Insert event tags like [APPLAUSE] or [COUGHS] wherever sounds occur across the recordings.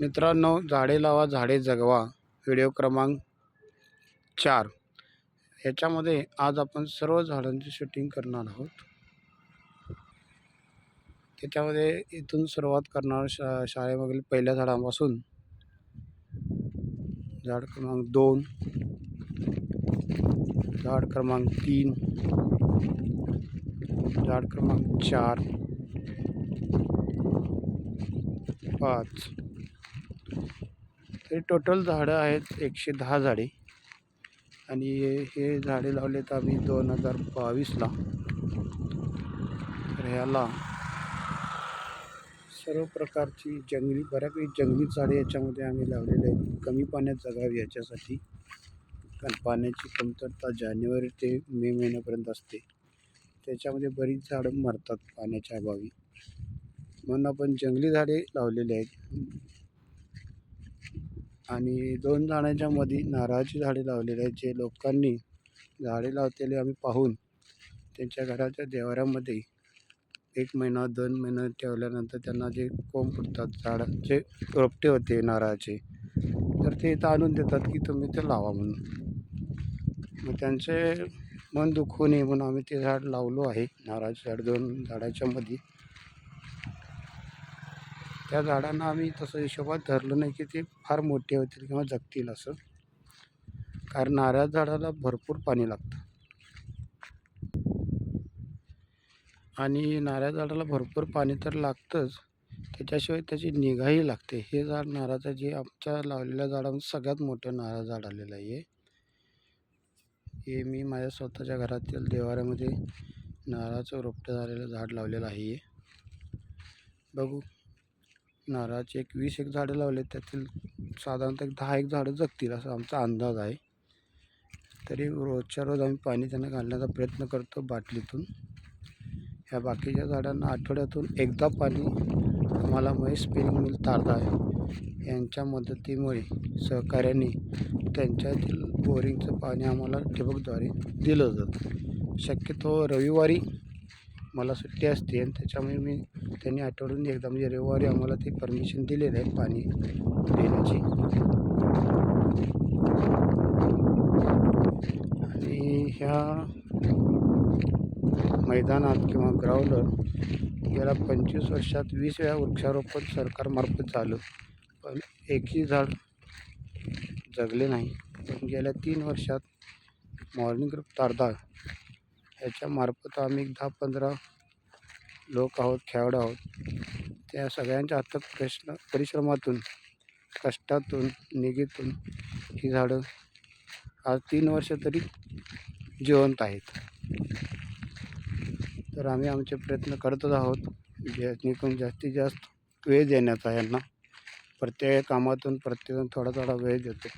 मित्रांनो झाडे लावा झाडे जगवा. व्हिडिओ क्रमांक चार. ह्याच्यामध्ये आज आपण सर्व झाडांची शूटिंग करणार आहोत. त्याच्यामध्ये इथून सुरुवात करणार शा शाळेमागील पहिल्या झाडापासून. झाड क्रमांक दोन. झाड क्रमांक तीन. झाड क्रमांक चार. पाच. तरी टोटल झाडं आहेत एकशे दहा झाडे. आणि हे झाडे लावलेत आम्ही दोन हजार बावीसला. तर ह्याला सर्व प्रकारची जंगली बऱ्यापैकी जंगली झाडे याच्यामध्ये आम्ही लावलेले आहेत. कमी पाण्यात जगावी याच्यासाठी. कारण पाण्याची कमतरता जानेवारी ते मे महिन्यापर्यंत असते. त्याच्यामध्ये बरीच झाडं मरतात पाण्याच्या अभावी. म्हणून आपण जंगली झाडे लावलेली आहेत. आणि दोन झाडांच्या मध्ये नारळाची झाडे लावलेली आहेत जे लोकांनी झाडे लावलेले आम्ही पाहून त्यांच्या घराच्या देवाऱ्यामध्ये एक महिना दोन महिना ठेवल्यानंतर त्यांना जे कोंब फुटतात झाडाचे रोपटे होते नारळाचे तर ते इथं आणून देतात की तुम्ही ते लावा म्हणून. मग त्यांचे मन दुखू नये म्हणून आम्ही ते झाड लावलो आहे नारळाचे झाड दोन झाडाच्या मध्ये त्या झाडांना आम्ही तसं हिशोबात धरलं नाही की ते फार मोठे होतील किंवा जगतील असं. कारण नारळ झाडाला भरपूर पाणी लागतं. आणि नारळ झाडाला भरपूर पाणी तर लागतंच. त्याच्याशिवाय त्याची निगाही लागते. हे झाड नारळाचं जे आमच्या लावलेल्या झाडामध्ये सगळ्यात मोठं नारळ झाड आलेलं आहे. हे मी माझ्या स्वतःच्या घरातील देवाऱ्यामध्ये नारळाचं रोपटं झालेलं झाड लावलेलं आहे. बघू. नारळाचे एक वीस एक झाडं लावले त्यातील साधारणतः एक दहा एक झाडं जगतील असा आमचा अंदाज आहे. तरी रोजच्या रोज आम्ही पाणी त्यांना घालण्याचा प्रयत्न करतो बाटलीतून. ह्या बाकीच्या झाडांना आठवड्यातून एकदा पाणी आम्हाला महेश स्पिनिंग मिल आहे. यांच्या मदतीमुळे सहकार्याने त्यांच्यातील बोरिंगचं पाणी आम्हाला ठिबकद्वारे दिलं जातं. शक्यतो रविवारी मला सुट्टी असते आणि त्याच्यामुळे मी त्यांनी आठवडून एकदा म्हणजे रविवारी आम्हाला ते परमिशन दिलेलं आहे पाणी देण्याची आणि ह्या मैदानात किंवा ग्राउंडवर गेल्या पंचवीस वर्षात वीस वेळा वृक्षारोपण सरकारमार्फत झालं. पण एकही झाड जगले नाही. पण गेल्या तीन वर्षात मॉर्निंग ग्रुप तारदाळ त्याच्यामार्फत आम्ही दहा पंधरा लोक आहोत खेळाडू आहोत. त्या सगळ्यांच्या हातात प्रश्न परिश्रमातून कष्टातून निगेतून ही झाडं आज तीन वर्ष तरी जिवंत आहेत. तर आम्ही आमचे प्रयत्न करतच आहोत. जेणेकरून जास्तीत जास्त वेळ देण्याचा यांना. प्रत्येक कामातून प्रत्येकजण थोडा थोडा वेळ देतो.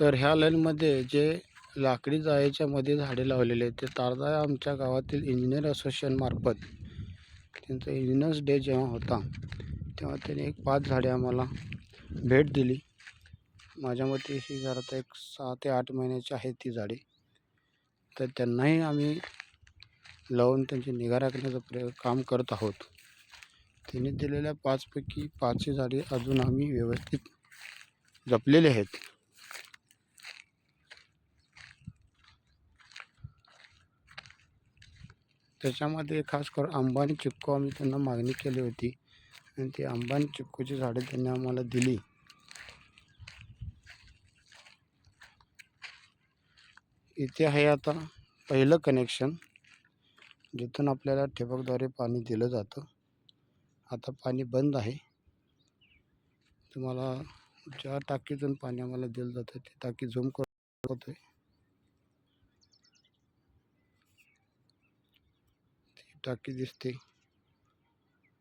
तर ह्या लाईनमध्ये जे लाकडी जाळीच्या मध्ये झाडे लावलेले ते तारदा आमच्या गावातील इंजिनियर असोसिएशनमार्फत त्यांचा इंजिनियर्स डे जेव्हा होता तेव्हा त्यांनी एक पाच झाडे आम्हाला भेट दिली. माझ्या मते ही जरा एक सहा ते आठ महिन्याची आहेत ती झाडे. तर त्यांनाही आम्ही लावून त्यांची निगा राखण्याचं प्रय काम करत आहोत. त्यांनी दिलेल्या पाचपैकी पाचही झाडे अजून आम्ही व्यवस्थित जपलेले आहेत. त्याच्यामध्ये खास करून अंबानी आणि चिक्कू आम्ही त्यांना मागणी केली होती. आणि ती अंबानी आणि चिक्कूची त्यांनी आम्हाला दिली. इथे आहे आता पहिलं कनेक्शन जिथून आपल्याला ठिबकद्वारे पाणी दिलं जातं. आता पाणी बंद आहे. तुम्हाला ज्या टाकीतून पाणी आम्हाला दिलं जातं ती टाकी झूम करतोय टाकी दिसते.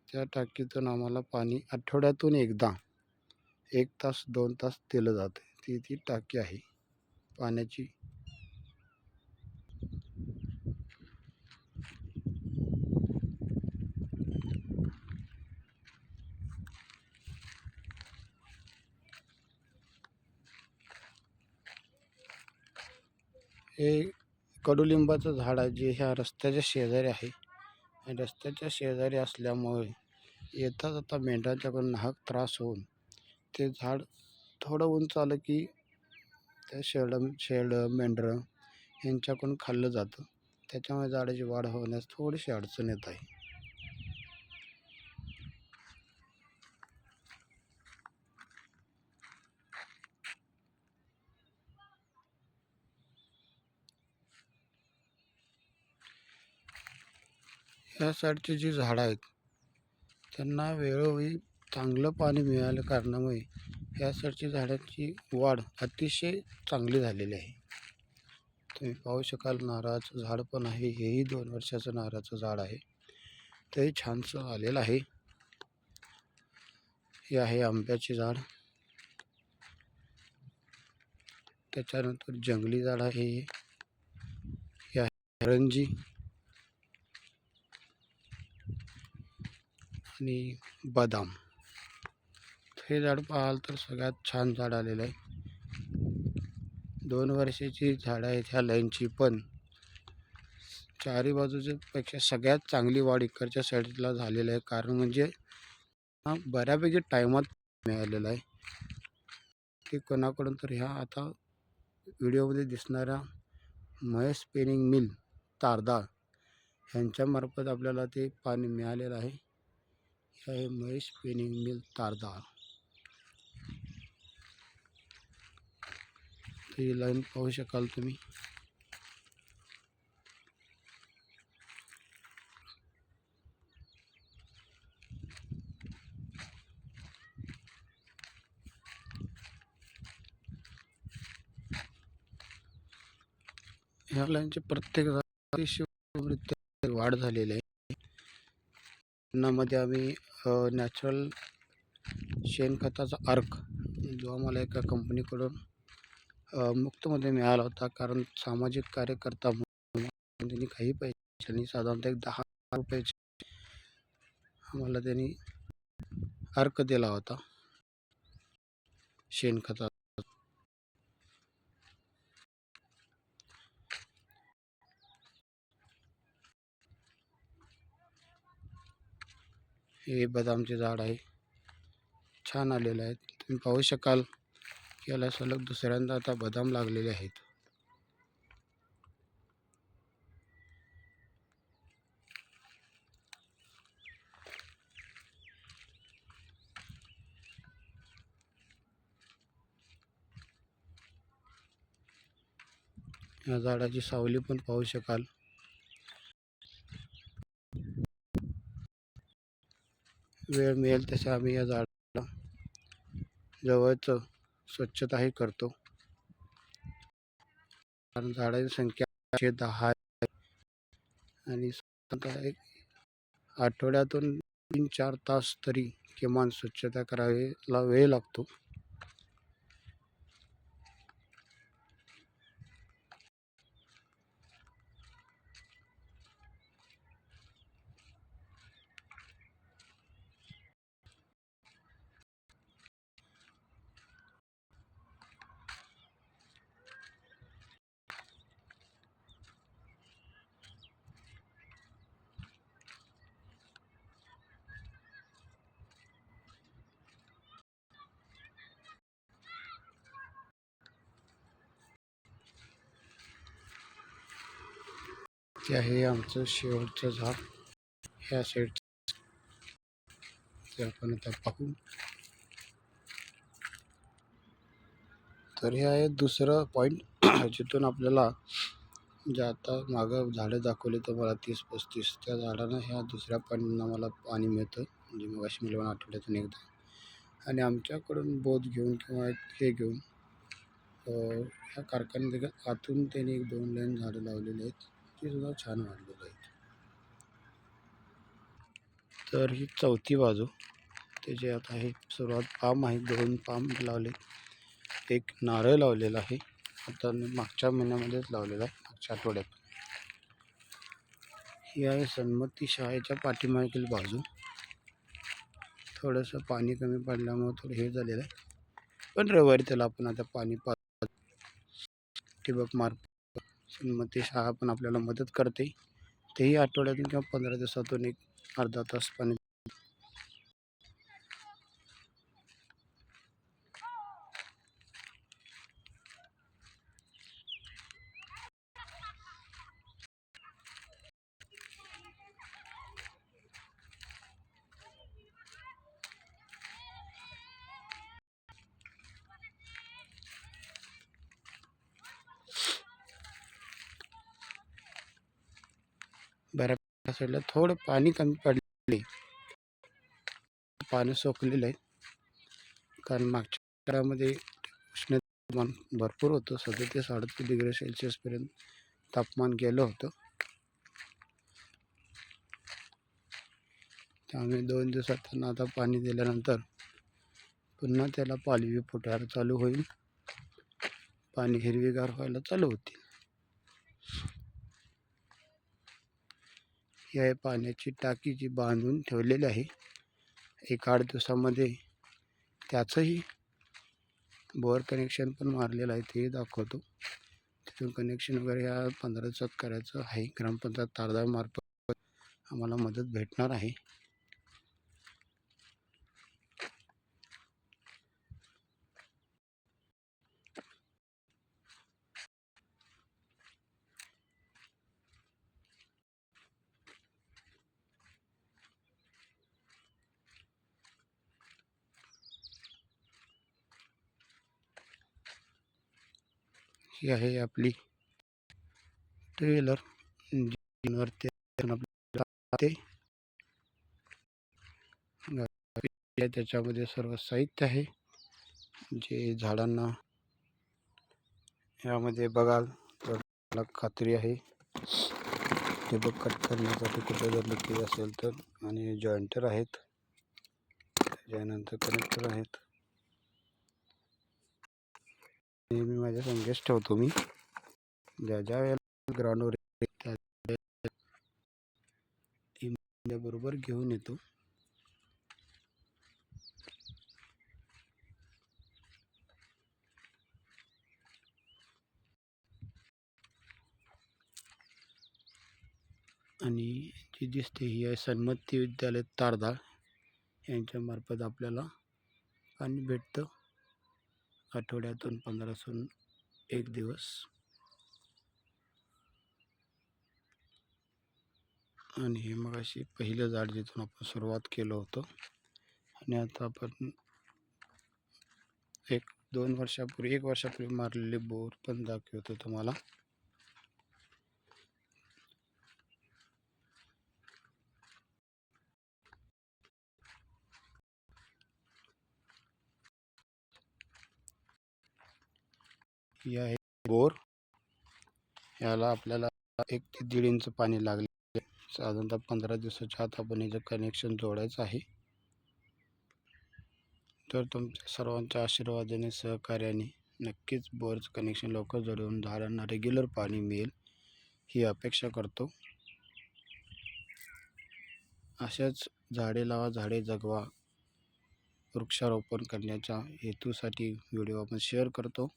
त्या टाकीतून आम्हाला पाणी आठवड्यातून एकदा एक तास दोन तास दिलं जाते. ती ती टाकी आहे. पाण्याची. हे कडुलिंबाचं झाड आहे जे ह्या रस्त्याच्या शेजारी आहे. रस्त्याच्या शेजारी असल्यामुळे येता जाता मेंढरांच्याकडून नाहक त्रास होऊन ते झाड थोडं उंच आलं की त्या शेड शेड मेंढरं यांच्याकडून खाल्लं जातं. त्याच्यामुळे झाडाची वाढ होण्यास थोडीशी अडचण येत आहे. ह्या साईडची जी झाडं आहेत त्यांना वेळोवेळी चांगलं पाणी मिळाल्या कारणामुळे ह्या साईडची झाडांची वाढ अतिशय चांगली झालेली आहे. तुम्ही पाहू शकाल नारळाचं झाड पण आहे हेही दोन वर्षाचं नारळाचं झाड आहे. तेही छानसं आलेलं आहे. हे आहे आंब्याचे झाड. त्याच्यानंतर जंगली झाड आहे. हे. हे आहे करंजी. आणि बदाम. हे झाड पाहाल तर सगळ्यात छान झाड आलेलं आहे. दोन वर्षाची झाडं आहेत ह्या लाईनची पण चारी बाजूच्या पेक्षा सगळ्यात चांगली वाढ इकडच्या साईडला झालेलं आहे. कारण म्हणजे बऱ्यापैकी टायमात मिळालेला आहे. की कोणाकडून तर ह्या आता व्हिडिओमध्ये दिसणाऱ्या महेश स्पिनिंग मिल तारदाळ ह्यांच्यामार्फत आपल्याला ते पाणी मिळालेलं आहे. हे महेश स्पिनिंग मिल तारदाळ ही लाईन पाहू शकाल तुम्ही? ह्या लाईनचे प्रत्येक झाड वाढ झालेली आहे. मध्ये आम्ही नॅचरल शेणखताचा अर्क जो आम्हाला एका कंपनीकडून मुक्तमध्ये मिळाला होता. कारण सामाजिक कार्यकर्ता म्हणून त्यांनी काही पैशांनी साधारणतः एक दहा रुपयाचे आम्हाला त्यांनी अर्क दिला होता. शेणखता हे बदामचे झाड आहे. छान आलेलं आहे तुम्ही पाहू शकाल की याला सलग दुसऱ्यांदा आता बदाम लागलेले आहेत. या झाडाची सावली पण पाहू शकाल. वेळ मिळेल तसे आम्ही या झाडाला जवळच स्वच्छताही करतो. कारण झाडाची संख्या एकशे दहा आहे. आणि साधारणतः एक आठवड्यातून तीन चार तास तरी किमान स्वच्छता करायला वेळ लागतो. ते आहे आमचं शेवटचं झाड. ह्या साईडचं ते आपण आता पाहू. तर हे आहे दुसरं पॉईंट [COUGHS] जिथून आपल्याला जे आता मागं झाडं दाखवली तर मला तीस पस्तीस त्या झाडांना ह्या दुसऱ्या पॉईंटनं मला पाणी मिळतं. म्हणजे मग अशी मिळून आठवड्यातून एकदा. आणि आमच्याकडून बोध घेऊन किंवा हे घेऊन ह्या कारखान्यात आतून त्यांनी एक दोन लाईन झाडं लावलेली आहेत. सुद्धा छान वाढलेली आहेत तर ही चौथी बाजू त्याची आता हे सुरुवात पाम आहे दोन पाम लावले. एक नारळ लावलेला आहे. आता मागच्या महिन्यामध्येच लावलेला आहे मागच्या आठवड्यात. ही आहे सन्मती शाळेच्या पाठीमागील बाजू. थोडंसं पाणी कमी पडल्यामुळे थोडं हे झालेलं आहे. पण रविवारी त्याला आपण आता पाणी पा ठिबक मार ते शाळा पण आपल्याला मदत करते. तेही आठवड्यातून किंवा पंधरा दिवसातून एक अर्धा तास पाणी या साईडला थोडं पाणी कमी पडले. पाणी सोकलेलं आहे कारण मागच्या काळामध्ये उष्णतामान भरपूर होतं. सध्या ते साडतीस डिग्री सेल्सिअसपर्यंत तापमान गेलं होतं. त्यामुळे दोन दिवसात त्यांना आता पाणी दिल्यानंतर पुन्हा त्याला पालवी फुटायला चालू होईल. पाणी हिरवीगार व्हायला चालू होतील. ही आहे पाण्याची टाकी जी बांधून ठेवलेली आहे. एक आठ दिवसामध्ये त्याचंही बोअर कनेक्शन पण मारलेलं आहे ते दाखवतो. तिथून कनेक्शन वगैरे ह्या पंधरा दिवसात करायचं आहे. ग्रामपंचायत तारदामार्फत आम्हाला मदत भेटणार आहे. ही आहे आपली. टू व्हीलर त्याच्यामध्ये सर्व साहित्य आहे. जे झाडांना यामध्ये बघाल तर मला खात्री आहे. ते बघ कट करण्यासाठी कुठे जर लिकेज असेल तर आणि जॉईंटर आहेत. त्याच्यानंतर कनेक्टर आहेत. नेहमी माझ्या संगेच ठेवतो मी. ज्या ज्या वेळेला ग्राउंडवर त्या बरोबर घेऊन येतो. आणि जी दिसते ही आहे सन्मती विद्यालय तारदाळ. यांच्यामार्फत आपल्याला पाणी भेटतं. आठवड्यातून पंधरासून एक दिवस. आणि हे मग अशी पहिलं झाड जिथून आपण सुरुवात केलं होतं. आणि आता आपण एक दोन वर्षापूर्वी एक वर्षापूर्वी मारलेले बोर पण दाखवतो तुम्हाला. ही आहे. बोर. याला आपल्याला एक ते दीड इंच पाणी लागले. साधारणतः पंधरा दिवसाच्या आत आपण याचं कनेक्शन जोडायचं आहे. तर तुमच्या सर्वांच्या आशीर्वादाने सहकार्याने नक्कीच बोरचं कनेक्शन लवकर जोडून झाडांना रेग्युलर पाणी मिळेल ही अपेक्षा करतो. अशाच झाडे लावा झाडे जगवा. वृक्षारोपण करण्याच्या हेतूसाठी व्हिडिओ आपण शेअर करतो.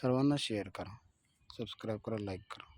सर्वांना शेअर करा सबस्क्राईब करा लाईक करा